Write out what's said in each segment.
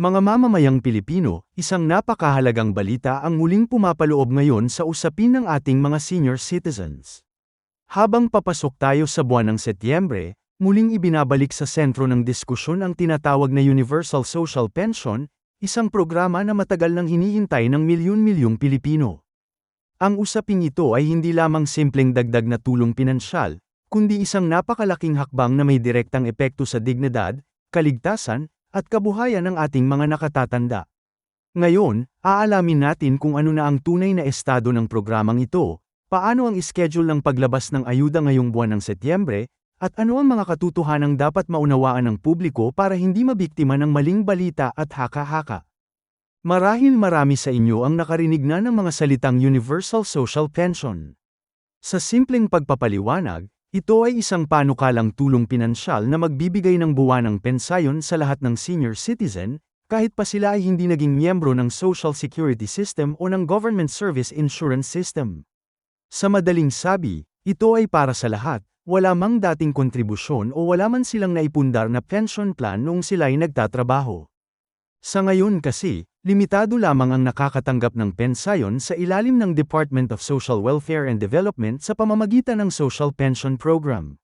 Mga mamamayang Pilipino, isang napakahalagang balita ang muling pumapaloob ngayon sa usapin ng ating mga senior citizens. Habang papasok tayo sa buwan ng Setyembre, muling ibinabalik sa sentro ng diskusyon ang tinatawag na Universal Social Pension, isang programa na matagal nang hinihintay ng milyon-milyong Pilipino. Ang usaping ito ay hindi lamang simpleng dagdag na tulong pinansyal, kundi isang napakalaking hakbang na may direktang epekto sa dignidad, kaligtasan, at kabuhayan ng ating mga nakatatanda. Ngayon, aalamin natin kung ano na ang tunay na estado ng programang ito, paano ang schedule ng paglabas ng ayuda ngayong buwan ng Setyembre, at ano ang mga katutuhanang dapat maunawaan ng publiko para hindi mabiktima ng maling balita at haka-haka. Marahil marami sa inyo ang nakarinig na ng mga salitang Universal Social Pension. Sa simpleng pagpapaliwanag, ito ay isang panukalang tulong pinansyal na magbibigay ng buwanang pensayon sa lahat ng senior citizen, kahit pa sila ay hindi naging miyembro ng Social Security System o ng Government Service Insurance System. Sa madaling sabi, ito ay para sa lahat, wala mang dating kontribusyon o wala man silang naipundar na pension plan noong sila ay nagtatrabaho. Sa ngayon kasi, limitado lamang ang nakakatanggap ng pensayon sa ilalim ng Department of Social Welfare and Development sa pamamagitan ng Social Pension Program.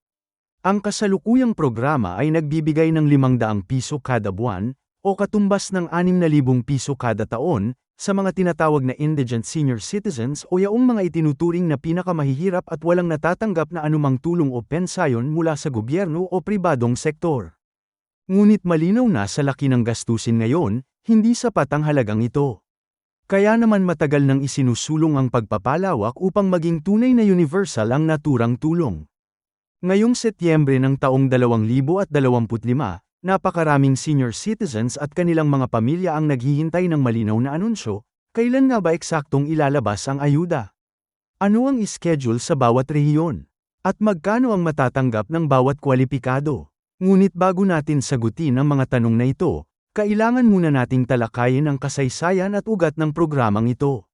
Ang kasalukuyang programa ay nagbibigay ng 500 piso kada buwan, o katumbas ng 6,000 piso kada taon, sa mga tinatawag na indigent senior citizens o yaong mga itinuturing na pinakamahihirap at walang natatanggap na anumang tulong o pensayon mula sa gobyerno o pribadong sektor. Ngunit malinaw na sa laki ng gastusin ngayon, hindi sapat ang halagang ito. Kaya naman matagal nang isinusulong ang pagpapalawak upang maging tunay na universal ang naturang tulong. Ngayong Setyembre ng taong 2025, napakaraming senior citizens at kanilang mga pamilya ang naghihintay ng malinaw na anunsyo, kailan nga ba eksaktong ilalabas ang ayuda? Ano ang schedule sa bawat rehiyon? At magkano ang matatanggap ng bawat kwalipikado? Ngunit bago natin sagutin ang mga tanong na ito, kailangan muna nating talakayin ang kasaysayan at ugat ng programang ito.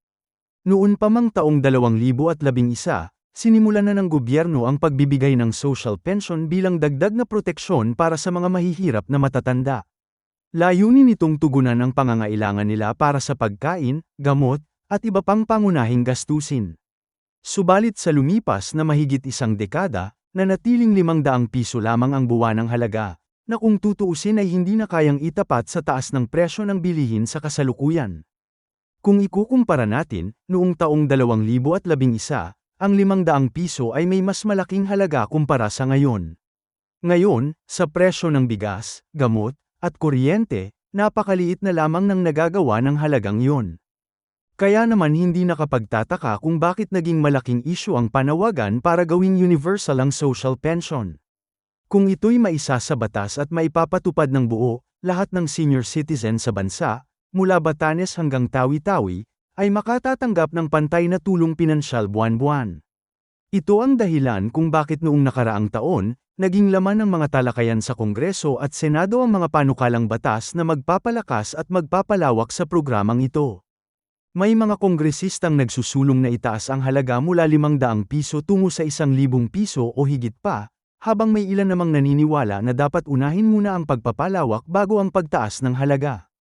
Noon pa mang taong 2011, sinimulan na ng gobyerno ang pagbibigay ng social pension bilang dagdag na proteksyon para sa mga mahihirap na matatanda. Layunin nitong tugunan ang pangangailangan nila para sa pagkain, gamot, at iba pang pangunahing gastusin. Subalit sa lumipas na mahigit isang dekada, na natiling 500 piso lamang ang buwanang halaga, na kung tutuusin ay hindi na kayang itapat sa taas ng presyo ng bilihin sa kasalukuyan. Kung ikukumpara natin, noong taong 2011, ang 500 piso ay may mas malaking halaga kumpara sa ngayon. Ngayon, sa presyo ng bigas, gamot, at kuryente, napakaliit na lamang ng nagagawa ng halagang yon. Kaya naman hindi nakapagtataka kung bakit naging malaking isyu ang panawagan para gawing universal ang social pension. Kung ito'y maisa sa batas at maipapatupad ng buo, lahat ng senior citizen sa bansa, mula Batanes hanggang Tawi-Tawi, ay makatatanggap ng pantay na tulong pinansyal buwan-buwan. Ito ang dahilan kung bakit noong nakaraang taon, naging laman ng mga talakayan sa Kongreso at Senado ang mga panukalang batas na magpapalakas at magpapalawak sa programang ito. May mga kongresistang nagsusulong na itaas ang halaga mula 500 piso tungo sa 1,000 piso o higit pa, habang may ilan namang naniniwala na dapat unahin muna ang pagpapalawak bago ang pagtaas ng halaga.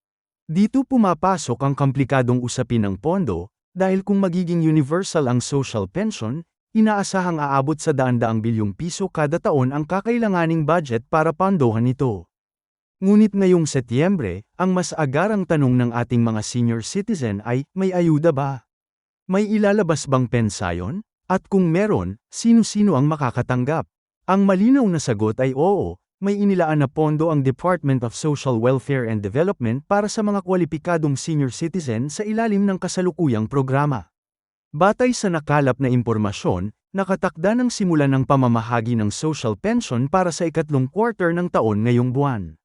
Dito pumapasok ang komplikadong usapin ng pondo, dahil kung magiging universal ang social pension, inaasahang aabot sa daan-daang bilyong piso kada taon ang kakailanganing budget para pandohan ito. Ngunit ngayong Setyembre, ang mas agarang tanong ng ating mga senior citizen ay, may ayuda ba? May ilalabas bang pensayon? At kung meron, sino-sino ang makakatanggap? Ang malinaw na sagot ay oo, may inilaan na pondo ang Department of Social Welfare and Development para sa mga kwalipikadong senior citizen sa ilalim ng kasalukuyang programa. Batay sa nakalap na impormasyon, nakatakda ng simula ng pamamahagi ng social pension para sa ikatlong quarter ng taon ngayong buwan.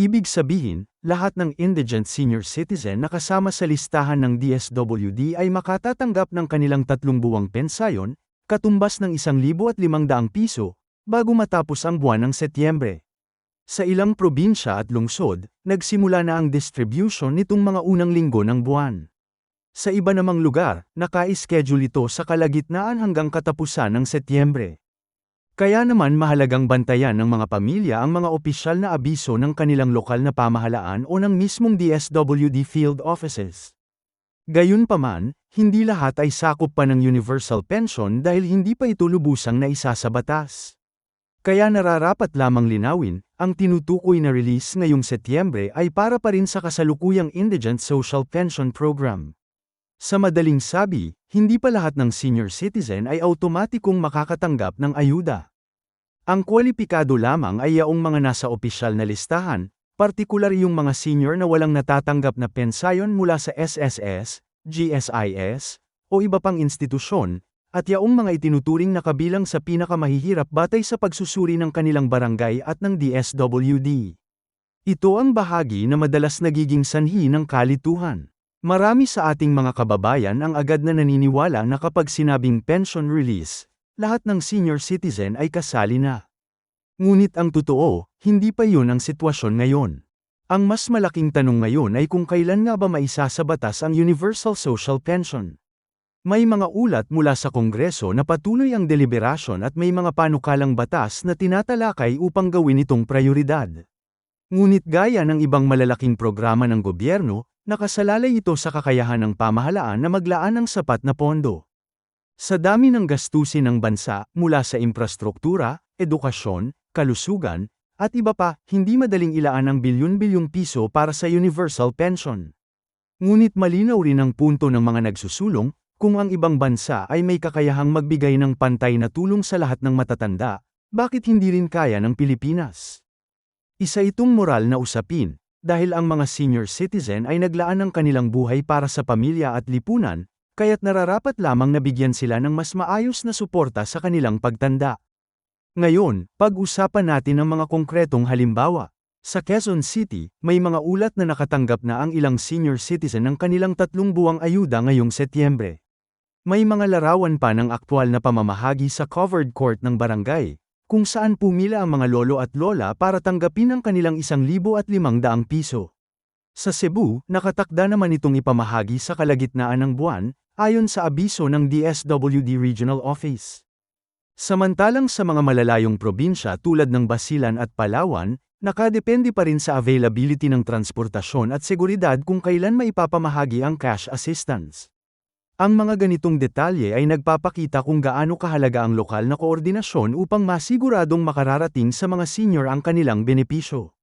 Ibig sabihin, lahat ng indigent senior citizen na kasama sa listahan ng DSWD ay makatatanggap ng kanilang tatlong buwang pensayon, katumbas ng 1,500 piso, bago matapos ang buwan ng Setyembre. Sa ilang probinsya at lungsod, nagsimula na ang distribution nitong mga unang linggo ng buwan. Sa iba namang lugar, naka-schedule ito sa kalagitnaan hanggang katapusan ng Setyembre. Kaya naman mahalagang bantayan ng mga pamilya ang mga opisyal na abiso ng kanilang lokal na pamahalaan o ng mismong DSWD field offices. Gayunpaman, hindi lahat ay sakop pa ng universal pension dahil hindi pa ito lubusang naisa sa batas. Kaya nararapat lamang linawin, ang tinutukoy na release ngayong Setyembre ay para pa rin sa kasalukuyang Indigent Social Pension Program. Sa madaling sabi, hindi pa lahat ng senior citizen ay automatikong makakatanggap ng ayuda. Ang kwalipikado lamang ay yaong mga nasa opisyal na listahan, partikular yung mga senior na walang natatanggap na pensayon mula sa SSS, GSIS, o iba pang institusyon, at yaong mga itinuturing na kabilang sa pinakamahihirap batay sa pagsusuri ng kanilang barangay at ng DSWD. Ito ang bahagi na madalas nagiging sanhi ng kalituhan. Marami sa ating mga kababayan ang agad na naniniwala na kapag sinabing pension release, lahat ng senior citizen ay kasali na. Ngunit ang totoo, hindi pa yun ang sitwasyon ngayon. Ang mas malaking tanong ngayon ay kung kailan nga ba maisa sa batas ang Universal Social Pension. May mga ulat mula sa Kongreso na patuloy ang deliberasyon at may mga panukalang batas na tinatalakay upang gawin itong prioridad. Ngunit gaya ng ibang malalaking programa ng gobyerno, nakasalalay ito sa kakayahan ng pamahalaan na maglaan ng sapat na pondo. Sa dami ng gastusin ng bansa mula sa infrastruktura, edukasyon, kalusugan, at iba pa, hindi madaling ilaan ang bilyon-bilyong piso para sa universal pension. Ngunit malinaw rin ang punto ng mga nagsusulong, kung ang ibang bansa ay may kakayahang magbigay ng pantay na tulong sa lahat ng matatanda, bakit hindi rin kaya ng Pilipinas? Isa itong moral na usapin, dahil ang mga senior citizen ay naglaan ng kanilang buhay para sa pamilya at lipunan, kaya't nararapat lamang nabigyan sila ng mas maayos na suporta sa kanilang pagtanda. Ngayon, pag-usapan natin ang mga konkretong halimbawa. Sa Quezon City, may mga ulat na nakatanggap na ang ilang senior citizen ng kanilang tatlong buwang ayuda ngayong Setyembre. May mga larawan pa ng aktwal na pamamahagi sa covered court ng barangay, kung saan pumila ang mga lolo at lola para tanggapin ang kanilang isang libo at limang daang piso. Sa Cebu, nakatakda naman itong ipamahagi sa kalagitnaan ng buwan, ayon sa abiso ng DSWD Regional Office. Samantalang sa mga malalayong probinsya tulad ng Basilan at Palawan, nakadepende pa rin sa availability ng transportasyon at seguridad kung kailan maipapamahagi ang cash assistance. Ang mga ganitong detalye ay nagpapakita kung gaano kahalaga ang lokal na koordinasyon upang masiguradong makararating sa mga senior ang kanilang benepisyo.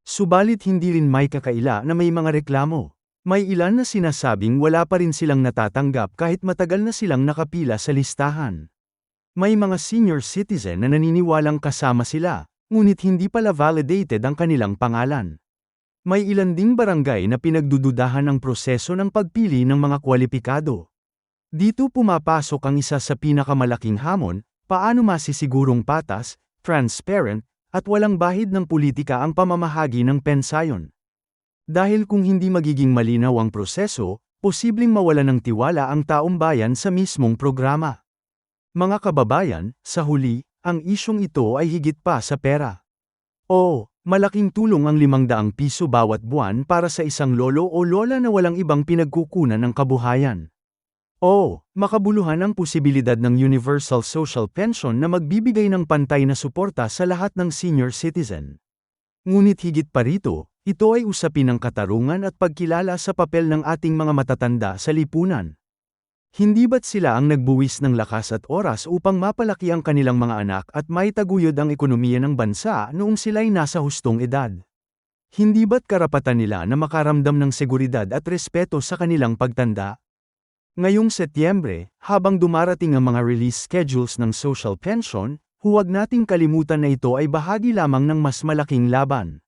Subalit hindi rin may kakaila na may mga reklamo. May ilan na sinasabing wala pa rin silang natatanggap kahit matagal na silang nakapila sa listahan. May mga senior citizen na naniniwalang kasama sila, ngunit hindi pala validated ang kanilang pangalan. May ilan ding barangay na pinagdududahan ang proseso ng pagpili ng mga kwalipikado. Dito pumapasok ang isa sa pinakamalaking hamon, paano masisigurong patas, transparent, at walang bahid ng politika ang pamamahagi ng pensayon. Dahil kung hindi magiging malinaw ang proseso, posibleng mawala ng tiwala ang taong bayan sa mismong programa. Mga kababayan, sa huli, ang isyong ito ay higit pa sa pera. Oo, malaking tulong ang 500 piso bawat buwan para sa isang lolo o lola na walang ibang pinagkukunan ng kabuhayan. Oo, makabuluhan ang posibilidad ng Universal Social Pension na magbibigay ng pantay na suporta sa lahat ng senior citizen. Ngunit higit pa rito, ito ay usapin ng katarungan at pagkilala sa papel ng ating mga matatanda sa lipunan. Hindi ba't sila ang nagbuwis ng lakas at oras upang mapalaki ang kanilang mga anak at maitaguyod ang ekonomiya ng bansa noong sila'y nasa hustong edad? Hindi ba't karapatan nila na makaramdam ng seguridad at respeto sa kanilang pagtanda? Ngayong Setyembre, habang dumarating ang mga release schedules ng social pension, huwag nating kalimutan na ito ay bahagi lamang ng mas malaking laban.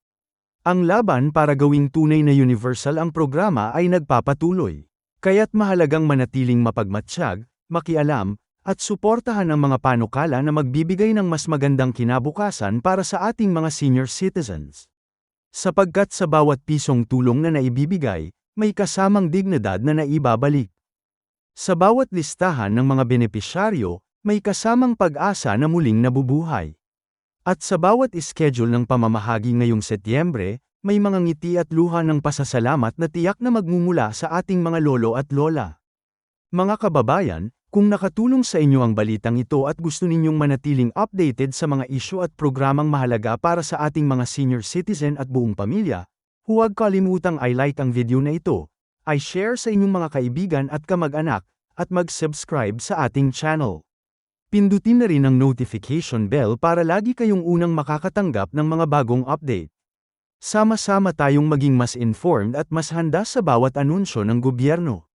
Ang laban para gawing tunay na universal ang programa ay nagpapatuloy. Kaya't mahalagang manatiling mapagmatsyag, makialam, at suportahan ang mga panukala na magbibigay ng mas magandang kinabukasan para sa ating mga senior citizens. Sapagkat sa bawat pisong tulong na naibibigay, may kasamang dignidad na naibabalik. Sa bawat listahan ng mga benepisyaryo, may kasamang pag-asa na muling nabubuhay. At sa bawat schedule ng pamamahagi ngayong Setyembre, may mga ngiti at luha ng pasasalamat na tiyak na magmumula sa ating mga lolo at lola. Mga kababayan, Kung nakatulong sa inyo ang balitang ito at gusto ninyong manatiling updated sa mga isyu at programang mahalaga para sa ating mga senior citizen at buong pamilya, huwag kalimutang i-like ang video na ito, i-share sa inyong mga kaibigan at kamag-anak, at mag-subscribe sa ating channel. Pindutin na rin ang notification bell para lagi kayong unang makakatanggap ng mga bagong update. Sama-sama tayong maging mas informed at mas handa sa bawat anunsyo ng gobyerno.